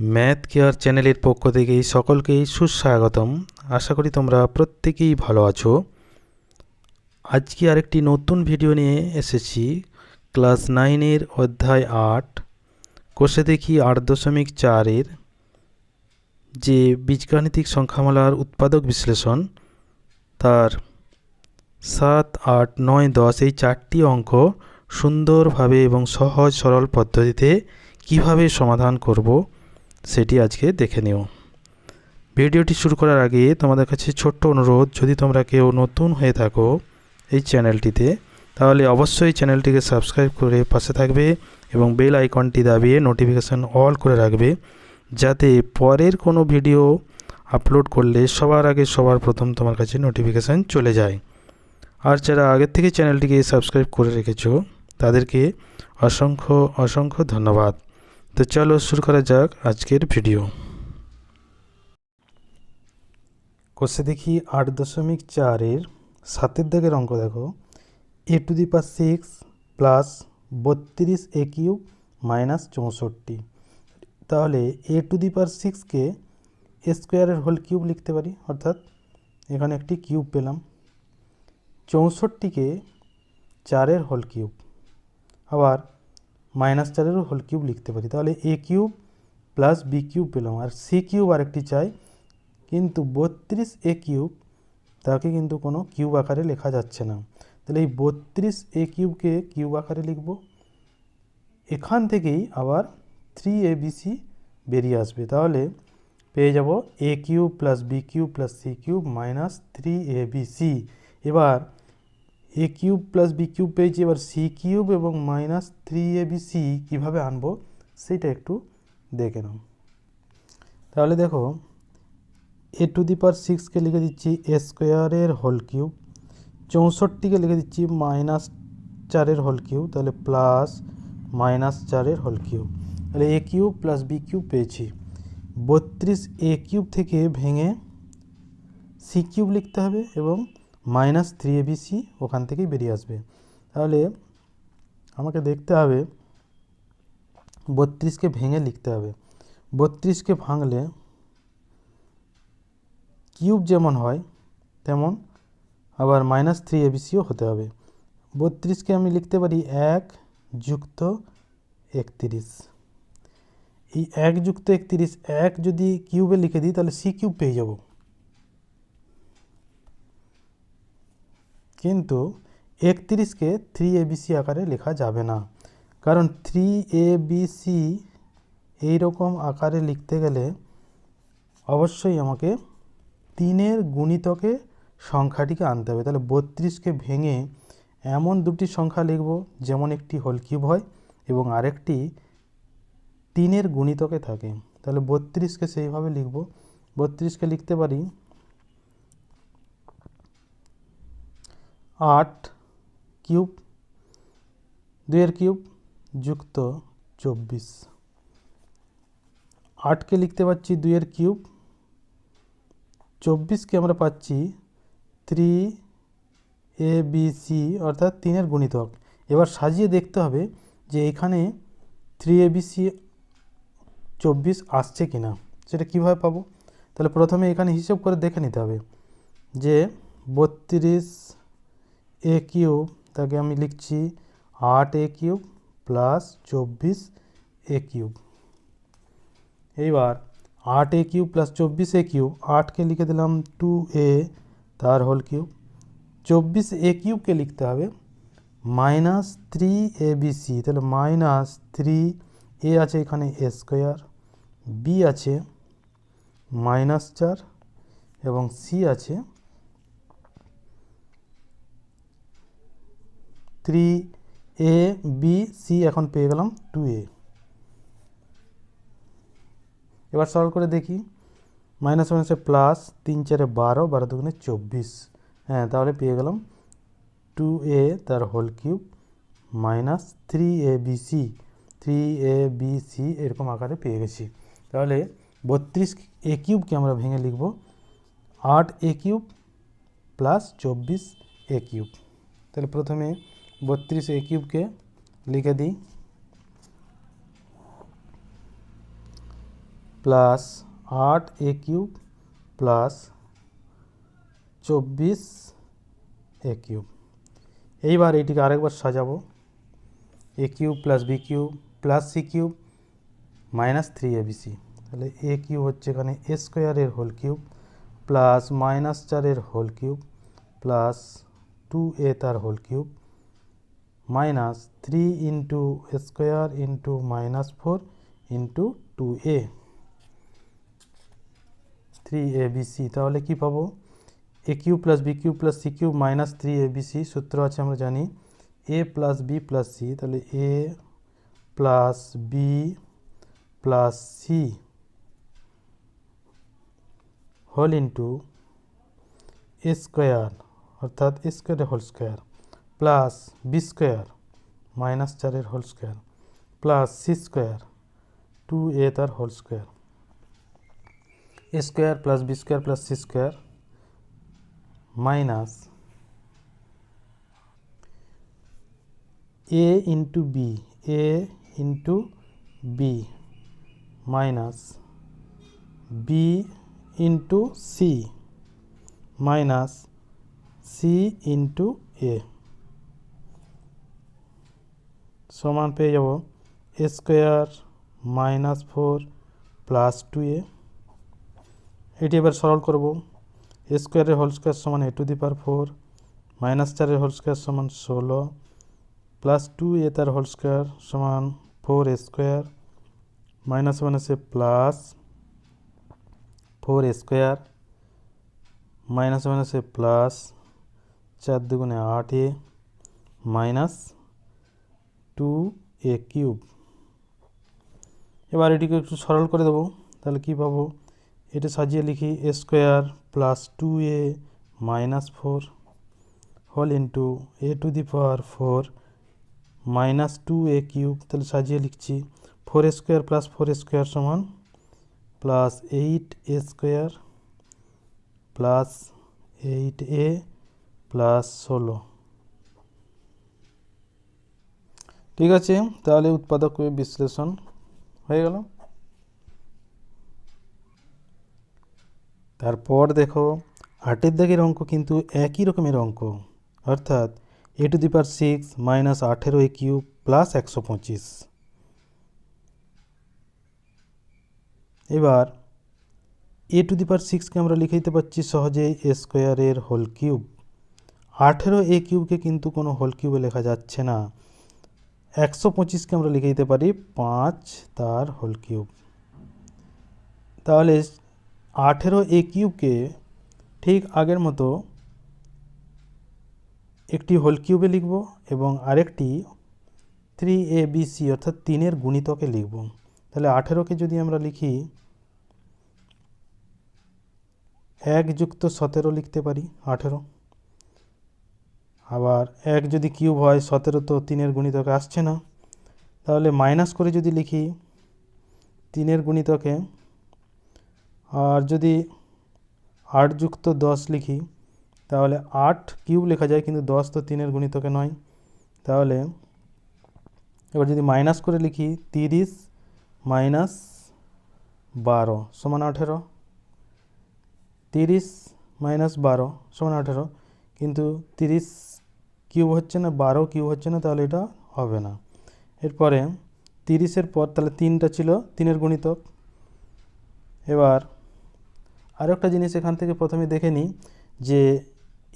Math care চ্যানেলের পক্ষ থেকে সকলকেই সুস্বাগতম। আশা করি তোমরা প্রত্যেকেই ভালো আছো। আজকে আরেকটি নতুন ভিডিও নিয়ে এসেছি। ক্লাস নাইনের অধ্যায় আট, কোষে দেখি আট দশমিক চারের যে বীজগাণিতিক সংখ্যামালার উৎপাদক বিশ্লেষণ। তার সাত, আট, নয়, দশ এই চারটি অঙ্ক সুন্দরভাবে এবং সহজ সরল পদ্ধতিতে কীভাবে সমাধান করব সেটি আজকে দেখে নিও। ভিডিওটি শুরু করার আগে তোমাদের কাছে ছোট্ট অনুরোধ, যদি তোমরা কেউ নতুন হয়ে থাকো এই চ্যানেলটিতে, তাহলে অবশ্যই চ্যানেলটিকে সাবস্ক্রাইব করে পাশে থাকবে এবং বেল আইকনটি দাবিয়ে নোটিফিকেশান অল করে রাখবে, যাতে পরের কোনো ভিডিও আপলোড করলে সবার আগে সবার প্রথম তোমার কাছে নোটিফিকেশান চলে যায়। আর যারা আগের থেকে চ্যানেলটিকে সাবস্ক্রাইব করে রেখেছো, তাদেরকে অসংখ্য অসংখ্য ধন্যবাদ। তো চলো শুরু করা যাক আজকের ভিডিও কোষে দেখি আট দশমিক চারের সাতের দাগের অঙ্ক দেখো। A to the power six plus বত্রিশ এ কিউব মাইনাস চৌষট্টি। তাহলে এ টু দি পাওয়ার সিক্সকে এ স্কোয়ারের হোল কিউব লিখতে পারি, অর্থাৎ এখানে একটি কিউব পেলাম। চৌষট্টিকে চারের হোল কিউব। আবার মাইনাস চারেরও হোল কিউব লিখতে পারি। তাহলে A cube plus B cube পেলাম। আর সি কিউব আরেকটি চাই, কিন্তু বত্রিশ এ কিউব তাকে কিন্তু কোনো কিউব আকারে লেখা যাচ্ছে না। তাহলে এই বত্রিশ এ কিউবকে কিউব আকারে লিখব। এখান থেকেই আবার থ্রি এ বি সি বেরিয়ে আসবে। তাহলে পেয়ে যাব A cube plus B cube plus C cube minus three A B C এবার A cube plus B cube পেয়েছি, এবার সি কিউব এবং minus three A B C কীভাবে আনব সেটা একটু দেখে নাও। তাহলে দেখো এ টু দি পাওয়ার সিক্সকে লিখে দিচ্ছি এ স্কোয়ারের হোল কিউব চৌষট্টিকে লিখে দিচ্ছি মাইনাস চারের হোল কিউব তাহলে প্লাস মাইনাস চারের হোল কিউব তাহলে A cube plus B cube পেয়েছি। বত্রিশ এ কিউব থেকে ভেঙে সি কিউব লিখতে হবে এবং minus three A B C ওখান থেকেই বেরিয়ে আসবে। তাহলে আমাকে দেখতে হবে, বত্রিশকে ভেঙে লিখতে হবে। বত্রিশকে ভাঙলে কিউব যেমন হয়, তেমন আবার মাইনাস থ্রি এবিসিও হতে হবে। বত্রিশকে আমি লিখতে পারি এক যুক্ত একত্রিশ। এই এক যুক্ত একত্রিশ, এক যদি কিউবে লিখে দিই, তাহলে সি কিউব পেয়ে যাব। কিন্তু একত্রিশকে থ্রি এবিসি আকারে লেখা যাবে না। কারণ থ্রি এ বি সি এইরকম আকারে লিখতে গেলে অবশ্যই আমাকে তিনের গুণিতকে সংখ্যাটিকে আনতে হবে। তাহলে বত্রিশকে ভেঙে এমন দুটি সংখ্যা লিখব, যেমন একটি হোল কিউব হয় এবং আরেকটি তিনের গুণিতকে থাকে। তাহলে বত্রিশকে সেইভাবে লিখব। বত্রিশকে লিখতে পারি আট কিউব দুইয়ের কিউব যুক্ত চব্বিশ। আটকে লিখতে পাচ্ছি দুইয়ের কিউব, চব্বিশকে আমরা পাচ্ছি থ্রি এ বি সি, অর্থাৎ তিনের গুণিতক। এবার সাজিয়ে দেখতে হবে যে এখানে থ্রি এ বি চব্বিশ আসছে কি না সেটা কীভাবে পাবো? তাহলে প্রথমে এখানে হিসেব করে দেখে নিতে হবে যে বত্রিশ এ কিউব তাকে আমি লিখছি আট এ কিউব প্লাস চব্বিশ এ কিউব এইবার আট এ কিউব প্লাস চব্বিশ এ কিউব আটকে লিখে দিলাম টু এ তার হোল কিউব চব্বিশ এ কিউবকে লিখতে হবে minus three A B C তাহলে মাইনাস থ্রি এ আছে এখানে এ স্কোয়ার বি আছে মাইনাস চার, এবং সি আছে থ্রি এ, বি, সি এখন পেয়ে গেলাম টু এ। এবার সরল করে দেখি। মাইনাস মাইনাসে প্লাস তিন চারে বারো বারো দুগুণে চব্বিশ। হ্যাঁ তাহলে পেয়ে গেলাম টু এ তার whole cube minus three A, B, C. Three A, B, C এরকম আকারে পেয়ে গেছি। তাহলে বত্রিশ এ কিউবকে আমরা ভেঙে লিখব আট এ কিউব প্লাস চব্বিশ এ কিউব। তাহলে প্রথমে বত্রিশ এ কিউবকে লিখে দিই প্লাস আট এ কিউব প্লাস চব্বিশ এ কিউব এইবার এইটিকে আরেকবার সাজাবো A cube plus B cube plus C cube minus three A B C তাহলে এ কিউব হচ্ছে এখানে এ স্কোয়ারের হোল কিউব প্লাস মাইনাস চারের whole cube plus two A তার whole cube minus three into square into minus four into two A three A B C তাহলে কী পাবো? A cube plus B cube plus C cube minus three A B C সূত্র আছে আমরা জানি। A plus B plus C তাহলে A plus B plus C whole into A square অর্থাৎ A স্কোয়ারের whole square plus B square minus চারের whole square plus C square two A তার whole square. A square plus B square plus C square minus A into B, A into B minus B into C minus C into A. সমান পেয়ে যাব A square minus four plus two A এটি এবার সরল করব। A স্কোয়ারের whole square সমান A to the power four minus চারের হোল স্কোয়ার সমান ষোলো প্লাস টু এ তার হোল স্কোয়ার সমান ফোর এ স্কোয়ার মাইনাস মাইনাসে প্লাস ফোর স্কোয়ার মাইনাস মাইনাসে প্লাস চার দুগুণে আট A minus two A cube এবার এটিকে একটু সরল করে দেবো, তাহলে কী পাবো? এটা সাজিয়ে লিখি A square plus two A minus four whole into A to the power four minus two A cube তাহলে সাজিয়ে লিখছি four square plus four square সমান plus eight A square plus eight A plus ষোলো। ঠিক আছে, তাহলে উৎপাদক বিশ্লেষণ হয়ে গেল। তারপর দেখো, আটের দাগের অঙ্ক কিন্তু একই রকমের অঙ্ক, অর্থাৎ A to the power six minus আঠেরো এ কিউব প্লাস একশো পঁচিশ। এবার এ টু দি পার সিক্সকে আমরা লিখে দিতে পারছি সহজেই এ স্কোয়ারের হোল কিউব আঠেরো এ কিউবকে কিন্তু কোনো হোল কিউবে লেখা যাচ্ছে না। একশো পঁচিশকে আমরা লিখে দিতে পারি পাঁচ তার হোল কিউব। তাহলে আঠেরো এ কিউবকে ঠিক আগের মতো একটি হোল কিউবে লিখব এবং আরেকটি থ্রি এ বি সি অর্থাৎ তিনের গুণিতকে লিখব। তাহলে আঠেরোকে যদি আমরা লিখি এক যুক্ত সতেরো লিখতে পারি আঠেরো। আবার এক যদি কিউব হয়, সতেরো তো তিনের গুণিতকে আসছে না। তাহলে মাইনাস করে যদি লিখি, তিনের গুণিতকে, আর যদি আট যুক্ত দশ লিখি, তাহলে আট কিউব লেখা যায়, কিন্তু দশ তো তিনের গুণিতকে নয়। তাহলে এবার যদি মাইনাস করে লিখি, তিরিশ মাইনাস বারো সমান আঠেরো। তিরিশ মাইনাস বারো সমান আঠেরো, কিন্তু তিরিশ কিউব হচ্ছে না, বারো কিউব হচ্ছে না, তাহলে এটা হবে না। এরপরে তিরিশের পর, তাহলে তিনটা ছিল, তিনের গুণিতক। এবার আরও একটা জিনিস এখান থেকে প্রথমে দেখে নিই, যে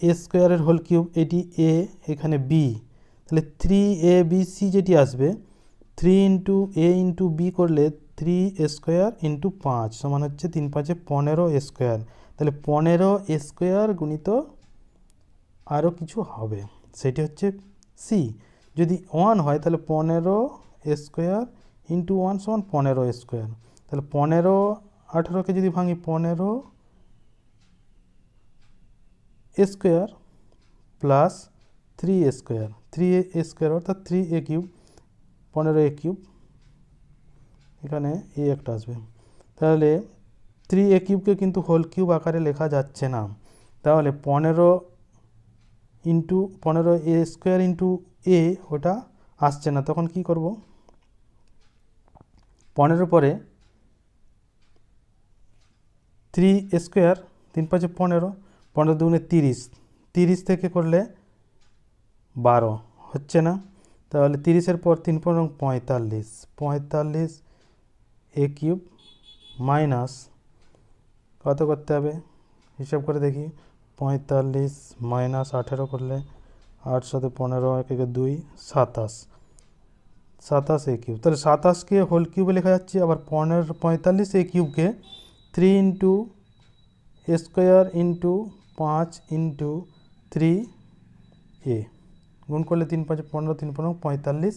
এ স্কোয়ারের হোল কিউব, এটি এ, এখানে বি। তাহলে থ্রি এ বি সি যেটি আসবে, three into A into B করলে থ্রি স্কোয়ার ইন্টু পাঁচ, সমান হচ্ছে তিন পাঁচে পনেরো স্কোয়ার। তাহলে পনেরো স্কোয়ার গুণিত আরও কিছু হবে। সেটি হচ্ছে সি যদি ওয়ান হয়, তাহলে পনেরো স্কোয়ার ইন্টু ওয়ান সমান পনেরো স্কোয়ার তাহলে পনেরো আঠেরোকে যদি ভাঙি, পনেরো square plus three square three A square অর্থাৎ থ্রি এ কিউব পনেরো এ কিউব এখানে এ একটা আসবে। তাহলে থ্রি এ কিউবকে কিন্তু হোল কিউব আকারে লেখা যাচ্ছে না। তাহলে পনেরো ইন্টু পনেরো এ স্কোয়ার ইন্টু এ ওটা আসছে না, তখন কি করব? পনেরো পরে থ্রি স্কোয়ার তিন পাঁচে পনেরো পনেরো দুগুণে তিরিশ তিরিশ থেকে করলে বারো, হচ্ছে না? তাহলে তিরিশের পর তিন পনেরো পঁয়তাল্লিশ পঁয়তাল্লিশ এ কিউব মাইনাস কত করতে হবে? হিসাব করে দেখি। পঁয়তাল্লিশ মাইনাস আঠেরো করলে আট সাথে পনেরো এক একে দুই, সাতাশ। সাতাশ এ কিউব তাহলে সাতাশকে হোল কিউবে লেখা যাচ্ছে, আবার পনেরো, পঁয়তাল্লিশ এ কিউবকে থ্রি ইন্টু স্কোয়ার ইন্টু পাঁচ ইন্টু থ্রি এ গুণ করলে তিন পাঁচ পনেরো, তিন পনেরো, পঁয়তাল্লিশ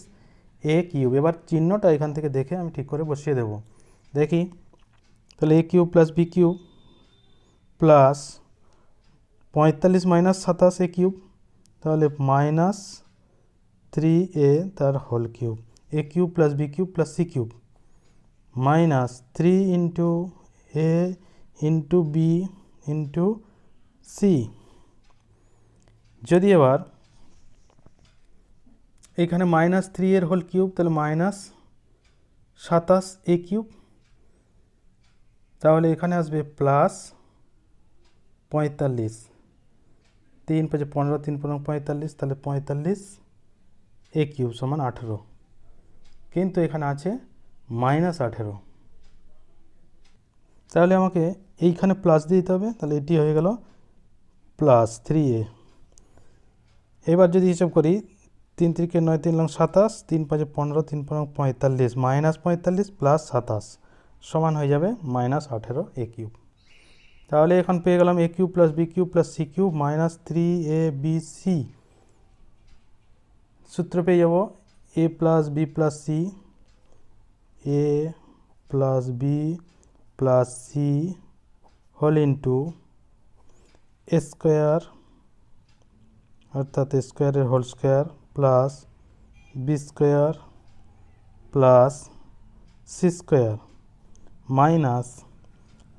এ কিউব এবার চিহ্নটা এখান থেকে দেখে আমি ঠিক করে বসিয়ে দেব। দেখি। তাহলে A cube plus B cube plus পঁয়তাল্লিশ মাইনাস সাতাশ এ কিউব তাহলে মাইনাস থ্রি এ তার whole cube A cube plus B cube plus C cube minus three into A into B into C যদি এবার এখানে মাইনাস থ্রি এর whole cube তাহলে minus সাতাশ এ কিউব তাহলে এখানে আসবে প্লাস পঁয়তাল্লিশ। তিন পাঁচে পনেরো, তিন পনেরো পঁয়তাল্লিশ, তাহলে পঁয়তাল্লিশ, এ কিউব সমান আঠেরো। কিন্তু এখানে আছে মাইনাস আঠেরো। তাহলে আমাকে এইখানে প্লাস দিয়ে দিতে হবে, তাহলে এটি হয়ে গেল প্লাস থ্রি এ এবার যদি হিসাব করি, তিন তিরিকে নয়, তিন লং সাতাশ, তিন পাঁচে পনেরো, তিন পনেরো পঁয়তাল্লিশ, মাইনাস পঁয়তাল্লিশ প্লাস সাতাশ, সমান হয়ে যাবে মাইনাস আঠেরো এ কিউব। তাহলে এখন পেয়ে গেলাম A cube plus B cube plus C cube minus three A B C সূত্র পেয়ে যাব A plus B plus C A plus B plus C whole into square অর্থাৎ স্কোয়ারের whole square plus B square plus C square minus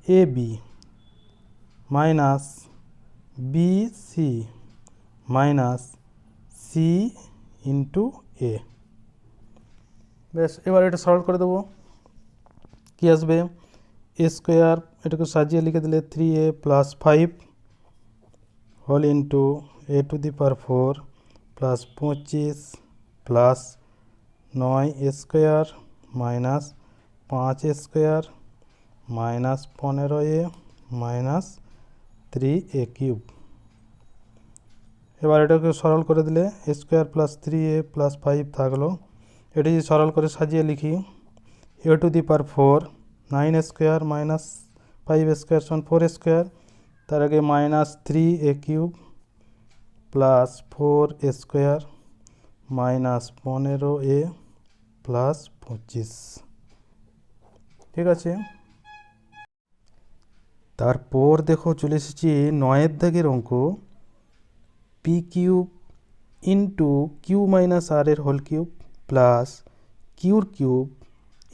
A B minus B C minus C into A. বেশ, এবার এটা solve করে দেবো। কী আসবে? এ square, এটাকে সাজিয়ে লিখে দিলে three A plus five whole into A to the power four plus পঁচিশ প্লাস নয় স্কোয়ার মাইনাস পাঁচ স্কোয়ার মাইনাস পনেরো A minus three A cube এবার এটাকে সরল করে দিলে square plus three A plus five থাকল। এটি যদি সরল করে সাজিয়ে লিখি। A to the power four nine square minus five square সমান ফোর স্কোয়ার তার আগে minus three A cube plus four square minus পনেরো এ প্লাস পঁচিশ। ঠিক আছে? তারপর দেখো চলে এসেছি নয়ের দাগের অঙ্ক। P cube into Q minus R এর whole cube plus Q cube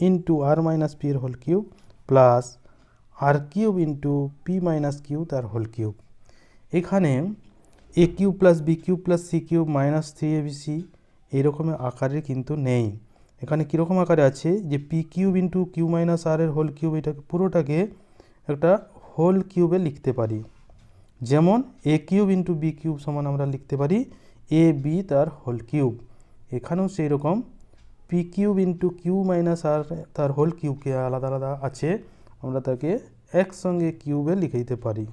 into R minus P এর whole cube plus R cube into P minus Q তার হোল কিউব এখানে A cube plus B cube plus C cube minus three A B C এইরকমের আকারে কিন্তু নেই। এখানে কীরকম আকারে আছে? যে P cube into Q minus R এর হোল কিউব এটাকে, পুরোটাকে একটা হোল কিউবে লিখতে পারি। যেমন A cube into B cube সমান আমরা লিখতে পারি, এ, বি তার হোল কিউব। এখানেও সেই রকম P cube into Q minus R তার হোল কিউবকে আলাদা আলাদা আছে, আমরা তাকে একসঙ্গে কিউবে লিখে দিতে পারি।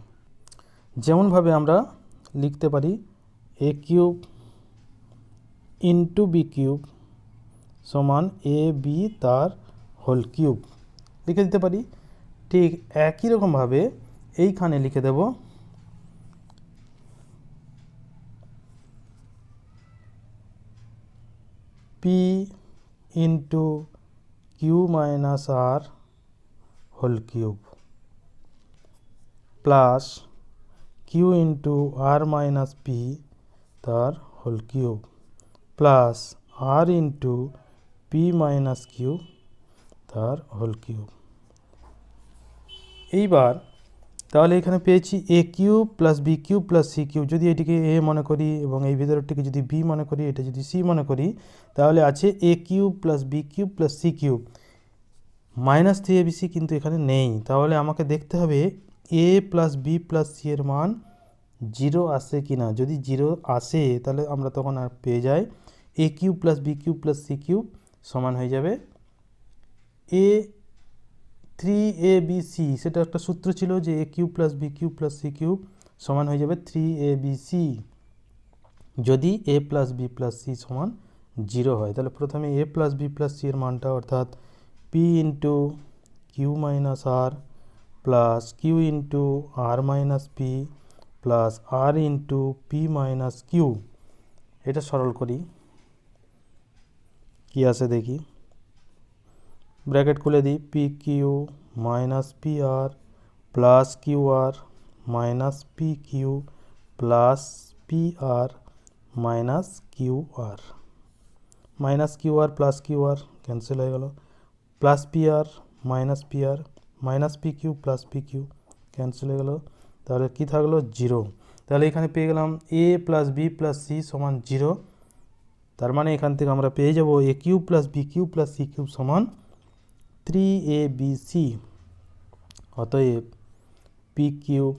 যেমনভাবে আমরা লিখতে পারি, A cube into B cube সমান এ বি তার হোল কিউব। লিখে দিতে পারি ঠিক একই রকমভাবে এইখানে লিখে দেব। P into Q minus R whole cube plus Q into R minus P তার whole cube plus R into P minus Q তার হোল কিউব এইবার তাহলে এখানে পেয়েছি A cube plus B cube plus C cube. যদি এটিকে এ মনে করি এবং এই ভিতরটিকে যদি বি মনে করি, এটা যদি সি মনে করি, তাহলে আছে A cube plus B cube plus C cube. Minus three A B C কিন্তু এখানে নেই। তাহলে আমাকে দেখতে হবে A plus B plus C এর মান জিরো আসে কি না যদি জিরো আসে, তাহলে আমরা তখন আর পেয়ে যাই A cube plus B cube plus C cube সমান হয়ে যাবে A three A B C সেটা একটা সূত্র ছিল যে A cube plus B cube plus C cube সমান হয়ে যাবে থ্রি এ বি সি যদি A plus B plus C সমান জিরো হয়, তাহলে প্রথমে A plus B plus C এর মানটা অর্থাৎ P into Q minus R plus Q into R minus P plus R into P minus Q এটা সরল করি। কি আসে দেখি? ব্র্যাকেট খুলে দিই P Q minus P R plus Q R minus P Q plus P R minus Q R minus Q R plus Q R cancel হয়ে গেল। Plus P R minus P R minus P Q plus P Q cancel হয়ে গেল। তাহলে কী থাকল? Zero তাহলে এখানে পেয়ে গেলাম A plus B plus C সমান জিরো তার মানে এখান থেকে আমরা পেয়ে যাব A cube plus B cube plus C cube সমান থ্রি এ বি সি অতএব P cube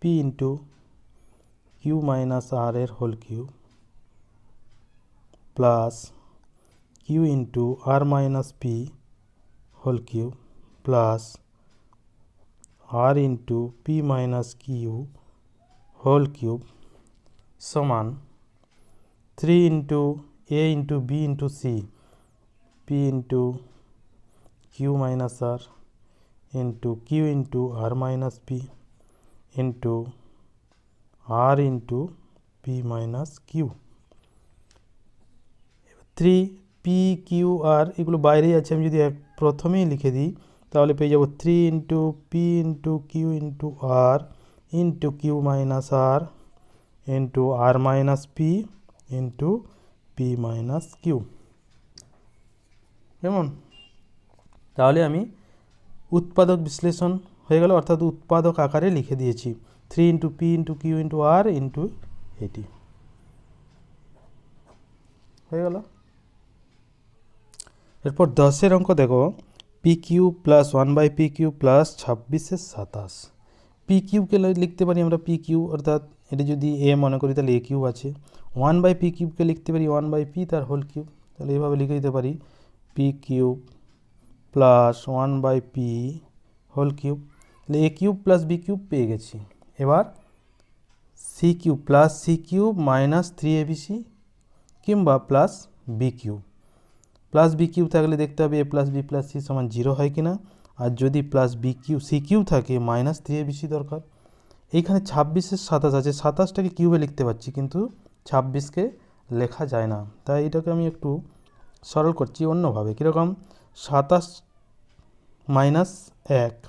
P into Q minus R এর whole cube plus Q into R minus P whole cube plus R into P minus Q whole cube সমান three into A into B into C P into Q minus r into q into r minus p into r into p minus q three p q r এগুলো বাইরেই আছে আমি যদি এক- প্রথমেই লিখে দিই তাহলে পেয়ে যাব three into p into q into r into q minus r into r minus p into p minus q কেমন? তাহলে আমি উৎপাদক বিশ্লেষণ হয়ে গেল, অর্থাৎ উৎপাদক আকারে লিখে দিয়েছি। Three into p into q into r into এটি হয়ে গেল। এরপর দশের অঙ্ক দেখো। P q plus one by p q plus ছাব্বিশের সাতাশ। পি কিউকে লিখতে পারি আমরা পি কিউ অর্থাৎ এটা যদি এ মনে করি তাহলে এ কিউ আছে। ওয়ান বাই পি কিউবকে লিখতে পারি ওয়ান বাই পি তার হোল কিউব তাহলে এইভাবে লিখে দিতে পারি। P cube plus one by p whole cube তাহলে a cube plus b cube পেয়ে গেছি। এবার c cube plus c cube minus three a b c কিংবা plus b cube plus b cube থাকলে দেখতে হবে a plus b plus c সমান zero হয় কি না আর যদি plus b cube c cube থাকে minus three a b c দরকার। এইখানে ছাব্বিশের সাতাশ আছে, সাতাশটাকে কিউবে লিখতে পারছি, কিন্তু ছাব্বিশকে লেখা যায় না। তাই এটাকে আমি একটু সরল করছি অন্যভাবে, কীরকম? সাতাশ মাইনাস এক।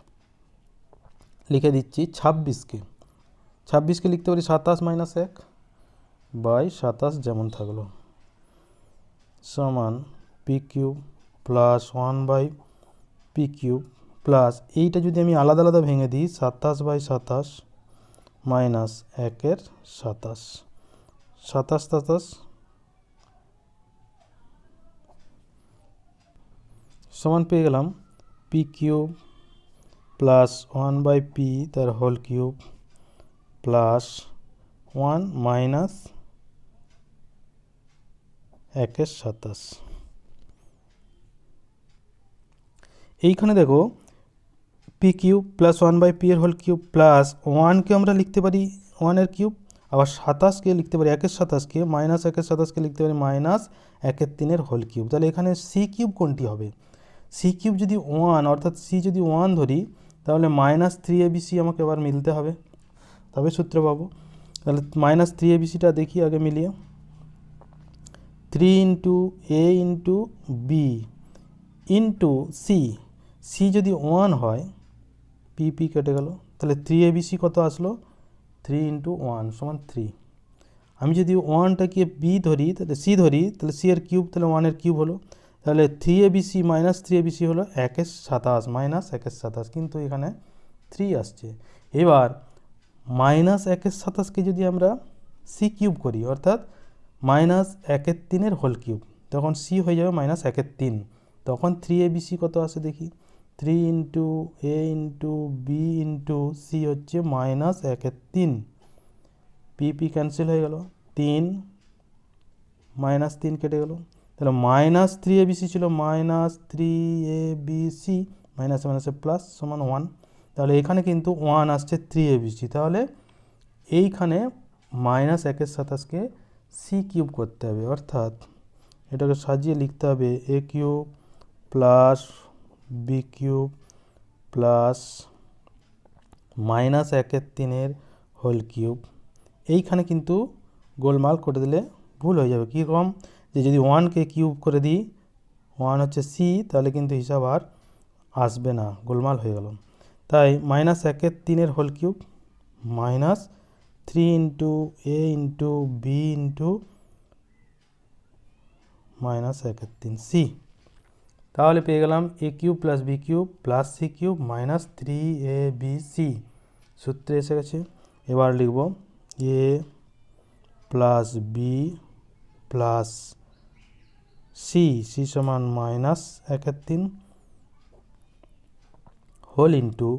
লিখে দিচ্ছি ছাব্বিশকে। ছাব্বিশকে লিখতে পারি সাতাশ মাইনাস এক বাই সাতাশ যেমন থাকল। সমান p cube plus one by p cube plus এইটা যদি আমি আলাদা আলাদা ভেঙে দিই, সাতাশ বাই সাতাশ মাইনাস একের সাতাশ। সাতাশ সাতাশ সমান পেয়ে গেলাম p cube plus one by p তার whole cube plus one minus একের সাতাশ। এইখানে দেখো p cube plus one by p এর হোল কিউব প্লাস ওয়ানকে আমরা লিখতে পারি ওয়ানের কিউব আবার সাতাশকে লিখতে পারি একের সাতাশকে মাইনাস একের সাতাশকে লিখতে পারি মাইনাস একের তিনের হোল কিউব তাহলে এখানে সি কিউব কোনটি হবে? সি কিউব যদি ওয়ান অর্থাৎ সি যদি ওয়ান ধরি, তাহলে মাইনাস থ্রি এবিসি আমাকে এবার মিলতে হবে। তবে সূত্র পাবো। তাহলে মাইনাস থ্রি এবিসিটা দেখি আগে মিলিয়ে। Three into a into b into c c যদি ওয়ান হয় পি পি কেটে গেল। তাহলে থ্রি এ বিসি কত আসলো? থ্রি ইন্টু ওয়ান সমান থ্রি আমি যদি ওয়ানটাকে বি ধরি, তাহলে সি ধরি, তাহলে সি এর কিউব তাহলে ওয়ানের কিউব হলো। তাহলে three a bc minus three a bc হলো একের সাতাশ মাইনাস একের সাতাশ, কিন্তু এখানে থ্রি আসছে। এবার মাইনাস একের সাতাশকে যদি আমরা সি কিউব করি, অর্থাৎ মাইনাস একের তিনের হোল কিউব তখন সি হয়ে যাবে মাইনাস একের তিন। তখন থ্রি এ বিসি কত আসে দেখি? Three into a into b into c হচ্ছে মাইনাস একের তিন। পি পি ক্যান্সেল হয়ে গেল। তিন মাইনাস তিন কেটে গেল। তাহলে minus three a b c ছিল minus three a b c minus মাইনাসে প্লাস সমান ওয়ান তাহলে এখানে কিন্তু ওয়ান আসছে থ্রি এ বি সি তাহলে এইখানে মাইনাস একের সাতাশকে সি কিউব করতে হবে। অর্থাৎ এটাকে সাজিয়ে লিখতে হবে a cube plus b cube plus minus একের তিনের হোল কিউব এইখানে কিন্তু গোলমাল করে দিলে ভুল হয়ে যাবে। কীরকম? যে যদি ওয়ানকে কিউব করে দিই, ওয়ান হচ্ছে সি, তাহলে কিন্তু হিসাব আর আসবে না, গোলমাল হয়ে গেল। তাই মাইনাস একের তিনের whole cube minus three into a into b into minus একের তিন সি তাহলে পেয়ে গেলাম a cube plus b cube plus c cube minus three a b c সূত্রে এসে গেছে। এবার লিখব a plus b plus c c সমান মাইনাস একের তিন whole into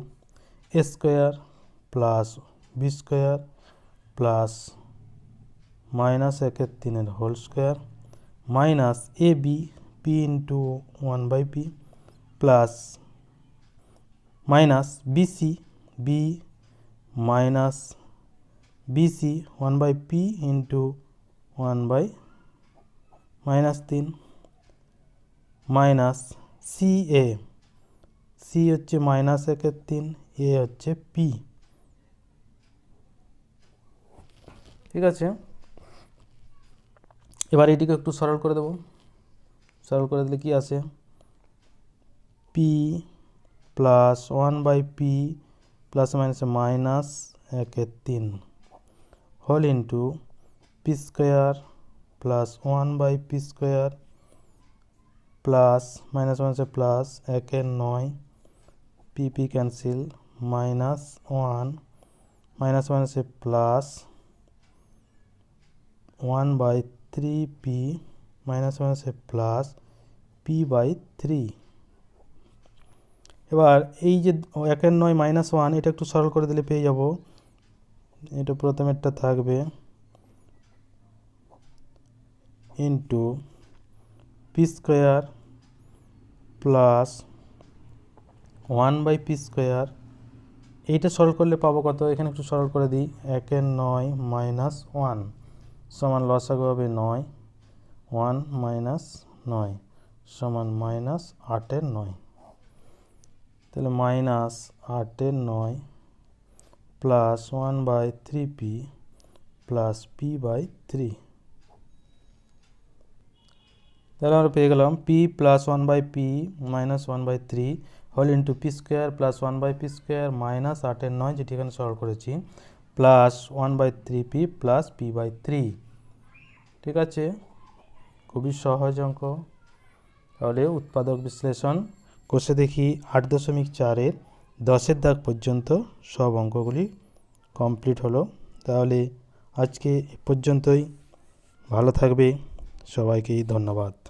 a square plus b square plus minus একের তিনের whole square minus a b p into one by p plus minus bc b minus bc one by p into one by minus তিন minus c a. C হচ্ছে minus একের তিন, এ হচ্ছে P. ঠিক আছে? এবার এটিকে একটু সরল করে দেব। সরল করে দিলে কি আসে? P plus one by p plus minus minus একের তিন whole into p square plus one by p square plus minus মাইনাসে প্লাস একের নয় p p cancel minus one minus মাইনাসে plus one by three p minus মাইনাসে plus p by three এবার এই যে একের নয় মাইনাস ওয়ান এটা একটু সরল করে দিলে পেয়ে যাব। এটা প্রথমেরটা থাকবে into p square plus one by p square, এইটা সরল করলে পাবো কত? এখানে একটু সরল করে দিই, একের নয় মাইনাস ওয়ান সমান লসাগু হবে নয়, ওয়ান মাইনাস নয় সমান মাইনাস আটের নয়। তাহলে মাইনাস আটের নয় plus one by three p plus p by three. তাহলে আমরা পেয়ে গেলাম p plus one by p minus one by three whole into p square plus one by p square minus আটের নয় যেটি এখানে সরল করেছি plus one by three p plus p by three ঠিক আছে? খুবই সহজ অঙ্ক। তাহলে উৎপাদক বিশ্লেষণ কষে দেখি আট দশমিক চারের দশের দাগ পর্যন্ত সব অঙ্কগুলি কমপ্লিট হলো। তাহলে আজকে পর্যন্তই। ভালো থাকবে। সবাইকেই ধন্যবাদ।